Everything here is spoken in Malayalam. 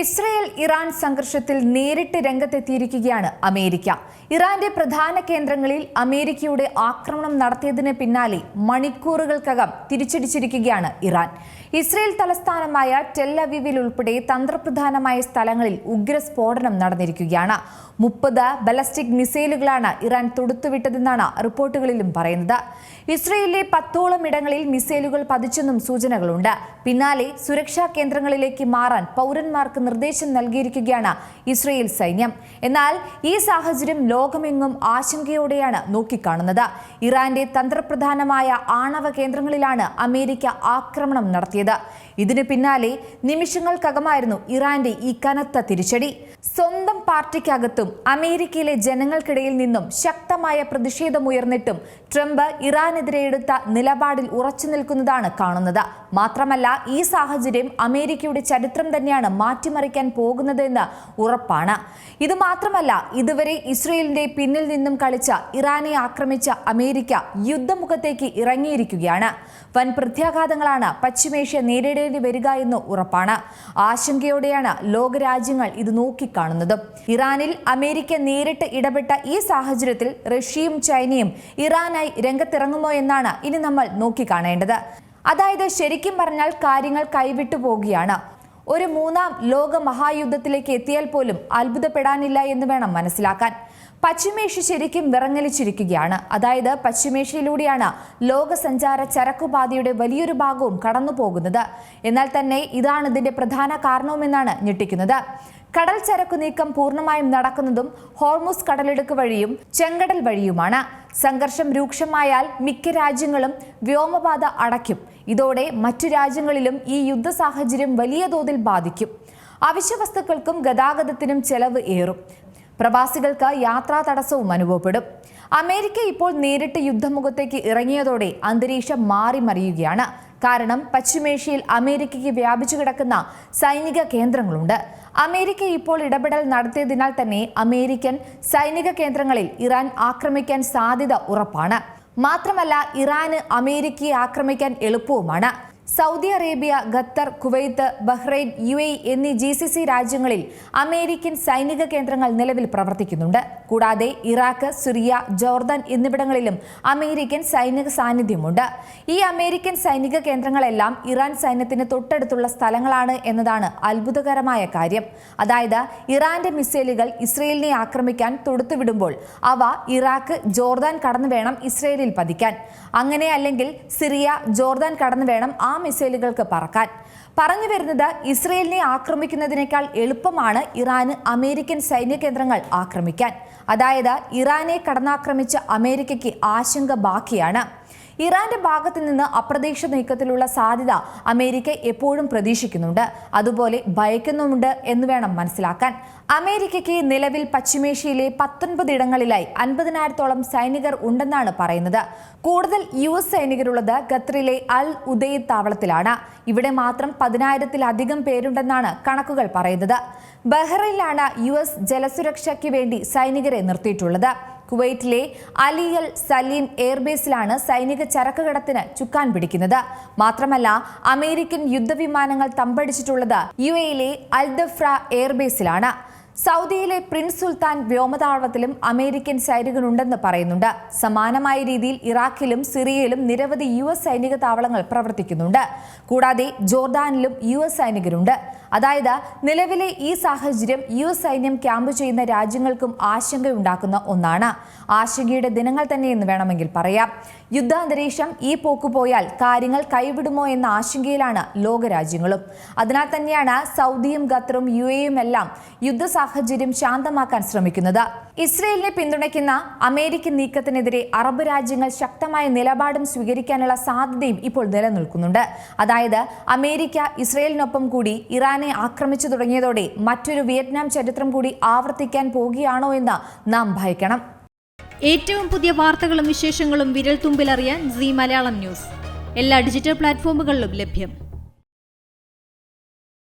ഇസ്രയേൽ ഇറാൻ സംഘർഷത്തിൽ നേരിട്ട് രംഗത്തെത്തിയിരിക്കുകയാണ് അമേരിക്ക. ഇറാന്റെ പ്രധാന കേന്ദ്രങ്ങളിൽ അമേരിക്കയുടെ ആക്രമണം നടത്തിയതിന് പിന്നാലെ മണിക്കൂറുകൾക്കകം തിരിച്ചടിച്ചിരിക്കുകയാണ് ഇറാൻ. ഇസ്രയേൽ തലസ്ഥാനമായ ടെല്ലവിവിൽ ഉൾപ്പെടെ തന്ത്രപ്രധാനമായ സ്ഥലങ്ങളിൽ ഉഗ്രസ്ഫോടനം നടന്നിരിക്കുകയാണ്. മുപ്പത് ബലസ്റ്റിക് മിസൈലുകളാണ് ഇറാൻ തൊടുത്തുവിട്ടതെന്നാണ് റിപ്പോർട്ടുകളിലും പറയുന്നത്. ഇസ്രയേലിലെ പത്തോളം ഇടങ്ങളിൽ മിസൈലുകൾ പതിച്ചെന്നും സൂചനകളുണ്ട്. പിന്നാലെ സുരക്ഷാ കേന്ദ്രങ്ങളിലേക്ക് മാറാൻ പൗരന്മാർക്ക് നിർദ്ദേശം നൽകിയിരിക്കുകയാണ് ഇസ്രയേൽ സൈന്യം. എന്നാൽ ഈ സാഹചര്യം ലോകമെങ്ങും ആശങ്കയോടെയാണ് നോക്കിക്കാണുന്നത്. ഇറാന്റെ തന്ത്രപ്രധാനമായ ആണവ കേന്ദ്രങ്ങളിലാണ് അമേരിക്ക ആക്രമണം നടത്തിയത്. ഇതിനു പിന്നാലെ നിമിഷങ്ങൾക്കകമായിരുന്നു ഇറാന്റെ ഈ കനത്ത തിരിച്ചടി. സ്വന്തം പാർട്ടിക്കകത്തും അമേരിക്കയിലെ ജനങ്ങൾക്കിടയിൽ നിന്നും ശക്തമായ പ്രതിഷേധമുയർന്നിട്ടും ട്രംപ് ഇറാനെതിരെ എടുത്ത നിലപാടിൽ ഉറച്ചു നിൽക്കുന്നതാണ് കാണുന്നത്. മാത്രമല്ല ഈ സാഹചര്യം അമേരിക്കയുടെ ചരിത്രം തന്നെയാണ് മാറ്റിമറിക്കാൻ പോകുന്നതെന്ന് ഉറപ്പാണ്. ഇത് മാത്രമല്ല ഇതുവരെ ഇസ്രയേലിന്റെ പിന്നിൽ നിന്നും കളിച്ച ഇറാനെ ആക്രമിച്ച അമേരിക്ക യുദ്ധമുഖത്തേക്ക് ഇറങ്ങിയിരിക്കുകയാണ്. വൻ പ്രത്യാഘാതങ്ങളാണ് പശ്ചിമേഷ്യ നേരിടേണ്ടി വരിക എന്ന് ഉറപ്പാണ്. ആശങ്കയോടെയാണ് ലോകരാജ്യങ്ങൾ ഇത് നോക്കിക്കാണുന്നതും. ഇറാനിൽ അമേരിക്ക നേരിട്ട് ഇടപെട്ട ഈ സാഹചര്യത്തിൽ റഷ്യയും ചൈനയും ഇറാനായി രംഗത്തിറങ്ങുമോ എന്നാണ് ഇനി നമ്മൾ നോക്കിക്കാണേണ്ടത്. അതായത് ശരിക്കും പറഞ്ഞാൽ കാര്യങ്ങൾ കൈവിട്ടു പോകുകയാണ് ഒരു മൂന്നാം ലോക മഹായുദ്ധത്തിലേക്ക് എത്തിയാൽ പോലും അത്ഭുതപ്പെടാനില്ല എന്ന് വേണം മനസ്സിലാക്കാൻ. പശ്ചിമേഷ്യ ശരിക്കും വിറങ്ങലിച്ചിരിക്കുകയാണ്. അതായത് പശ്ചിമേഷ്യയിലൂടെയാണ് ലോകസഞ്ചാര ചരക്കുപാതയുടെ വലിയൊരു ഭാഗവും കടന്നു പോകുന്നത് എന്നാൽ തന്നെ ഇതാണ് ഇതിന്റെ പ്രധാന കാരണവുമെന്നാണ് ഞെട്ടിക്കുന്നത്. കടൽ ചരക്കു നീക്കം പൂർണമായും നടക്കുന്നതും ഹോർമുസ് കടലെടുക്ക് വഴിയും ചെങ്കടൽ വഴിയുമാണ്. സംഘർഷം രൂക്ഷമായാൽ മിക്ക രാജ്യങ്ങളും വ്യോമപാത അടയ്ക്കും. ഇതോടെ മറ്റു രാജ്യങ്ങളിലും ഈ യുദ്ധ സാഹചര്യം വലിയ തോതിൽ ബാധിക്കും. അവശ്യ വസ്തുക്കൾക്കും ഗതാഗതത്തിനും ചെലവ് ഏറും. പ്രവാസികൾക്ക് യാത്രാ തടസ്സവും അനുഭവപ്പെടും. അമേരിക്ക ഇപ്പോൾ നേരിട്ട് യുദ്ധമുഖത്തേക്ക് ഇറങ്ങിയതോടെ അന്തരീക്ഷം മാറി മറിയുകയാണ്. കാരണം പശ്ചിമേഷ്യയിൽ അമേരിക്കയ്ക്ക് വ്യാപിച്ചു കിടക്കുന്ന സൈനിക കേന്ദ്രങ്ങളുണ്ട്. അമേരിക്ക ഇപ്പോൾ ഇടപെടൽ നടത്തിയതിനാൽ തന്നെ അമേരിക്കൻ സൈനിക കേന്ദ്രങ്ങളിൽ ഇറാൻ ആക്രമിക്കാൻ സാധ്യത ഉറപ്പാണ്. മാത്രമല്ല ഇറാന് അമേരിക്കയെ ആക്രമിക്കാൻ എളുപ്പവുമാണ്. Saudi Arabia Qatar Kuwait Bahrain U A എന്നീ ജി സി സി രാജ്യങ്ങളിൽ അമേരിക്കൻ സൈനിക കേന്ദ്രങ്ങൾ നിലവിൽ പ്രവർത്തിക്കുന്നുണ്ട്. കൂടാതെ ഇറാഖ് സിറിയ ജോർദാൻ എന്നിവിടങ്ങളിലും അമേരിക്കൻ സൈനിക സാന്നിധ്യമുണ്ട്. ഈ അമേരിക്കൻ സൈനിക കേന്ദ്രങ്ങളെല്ലാം ഇറാൻ സൈന്യത്തിന് തൊട്ടടുത്തുള്ള സ്ഥലങ്ങളാണ് എന്നതാണ് അത്ഭുതകരമായ കാര്യം. അതായത് ഇറാന്റെ മിസൈലുകൾ ഇസ്രയേലിനെ ആക്രമിക്കാൻ തൊടുത്തുവിടുമ്പോൾ അവ ഇറാഖ് ജോർദാൻ കടന്നു വേണം ഇസ്രയേലിൽ പതിക്കാൻ. അങ്ങനെ അല്ലെങ്കിൽ സിറിയ ജോർദാൻ കടന്നു വേണം ആ മിസൈലുകൾക്ക് പറക്കാൻ. പറഞ്ഞു വരുന്നത് ഇസ്രയേലിനെ ആക്രമിക്കുന്നതിനേക്കാൾ എളുപ്പമാണ് ഇറാന് അമേരിക്കൻ സൈന്യ കേന്ദ്രങ്ങൾ ആക്രമിക്കാൻ. അതായത് ഇറാനെ കടന്നാക്രമിച്ച അമേരിക്കയ്ക്ക് ആശങ്ക ബാക്കിയാണ്. ഇറാന്റെ ഭാഗത്ത് നിന്ന് അപ്രതീക്ഷിത നീക്കത്തിലുള്ള സാധ്യത അമേരിക്ക എപ്പോഴും പ്രതീക്ഷിക്കുന്നുണ്ട്. അതുപോലെ ഭയക്കുന്നുമുണ്ട് എന്ന് വേണം മനസ്സിലാക്കാൻ. അമേരിക്കയ്ക്ക് നിലവിൽ പശ്ചിമേഷ്യയിലെ പത്തൊൻപത് ഇടങ്ങളിലായി അൻപതിനായിരത്തോളം സൈനികർ ഉണ്ടെന്നാണ് പറയുന്നത്. കൂടുതൽ യു എസ് സൈനികരുള്ളത് ഖത്തറിലെ അൽ ഉദയ് താവളത്തിലാണ്. ഇവിടെ മാത്രം പതിനായിരത്തിലധികം പേരുണ്ടെന്നാണ് കണക്കുകൾ പറയുന്നത്. ബഹ്റൈനിലാണ് യു എസ് ജലസുരക്ഷയ്ക്ക് വേണ്ടി സൈനികരെ നിർത്തിയിട്ടുള്ളത്. കുവൈറ്റിലെ അലിയൽ സലീം എയർബേസിലാണ് സൈനിക ചരക്കുകടത്തിന് ചുക്കാൻ പിടിക്കുന്നത്. മാത്രമല്ല അമേരിക്കൻ യുദ്ധവിമാനങ്ങൾ തമ്പടിച്ചിട്ടുള്ളത് യു എയിലെ അൽദഫ്ര എയർബേസിലാണ്. സൗദിയിലെ പ്രിൻസ് സുൽത്താൻ വ്യോമതാവളത്തിലും അമേരിക്കൻ സൈനികനുണ്ടെന്ന് പറയുന്നുണ്ട്. സമാനമായ രീതിയിൽ ഇറാഖിലും സിറിയയിലും നിരവധി യു എസ് സൈനിക താവളങ്ങൾ പ്രവർത്തിക്കുന്നുണ്ട്. കൂടാതെ ജോർദാനിലും യു എസ് സൈനികരുണ്ട്. അതായത് നിലവിലെ ഈ സാഹചര്യം യു സൈന്യം ക്യാമ്പ് ചെയ്യുന്ന രാജ്യങ്ങൾക്കും ആശങ്കയുണ്ടാക്കുന്ന ഒന്നാണ്. ആശങ്കയുടെ ദിനങ്ങൾ തന്നെ എന്ന് വേണമെങ്കിൽ പറയാം. യുദ്ധാന്തരീക്ഷം ഈ പോക്ക് പോയാൽ കാര്യങ്ങൾ കൈവിടുമോ എന്ന ആശങ്കയിലാണ് ലോകരാജ്യങ്ങളും. അതിനാൽ തന്നെയാണ് സൗദിയും ഖത്തറും യു എയും എല്ലാം യുദ്ധ സാഹചര്യം ശാന്തമാക്കാൻ ശ്രമിക്കുന്നത്. ഇസ്രയേലിനെ പിന്തുണയ്ക്കുന്ന അമേരിക്കൻ നീക്കത്തിനെതിരെ അറബ് രാജ്യങ്ങൾ ശക്തമായ നിലപാടും സ്വീകരിക്കാനുള്ള സാധ്യതയും ഇപ്പോൾ നിലനിൽക്കുന്നുണ്ട്. അതായത് അമേരിക്ക ഇസ്രയേലിനൊപ്പം കൂടി ഇറാനെ ആക്രമിച്ചു തുടങ്ങിയതോടെ മറ്റൊരു വിയറ്റ്നാം ചരിത്രം കൂടി ആവർത്തിക്കാൻ പോകുകയാണോ എന്ന് നാം ഭയക്കണം. ഏറ്റവും പുതിയ വാർത്തകളും വിശേഷങ്ങളും വിരൽ തുമ്പിലറിയാൻ സി മലയാളം ന്യൂസ്. എല്ലാ ഡിജിറ്റൽ പ്ലാറ്റ്ഫോമുകളിലും ലഭ്യം.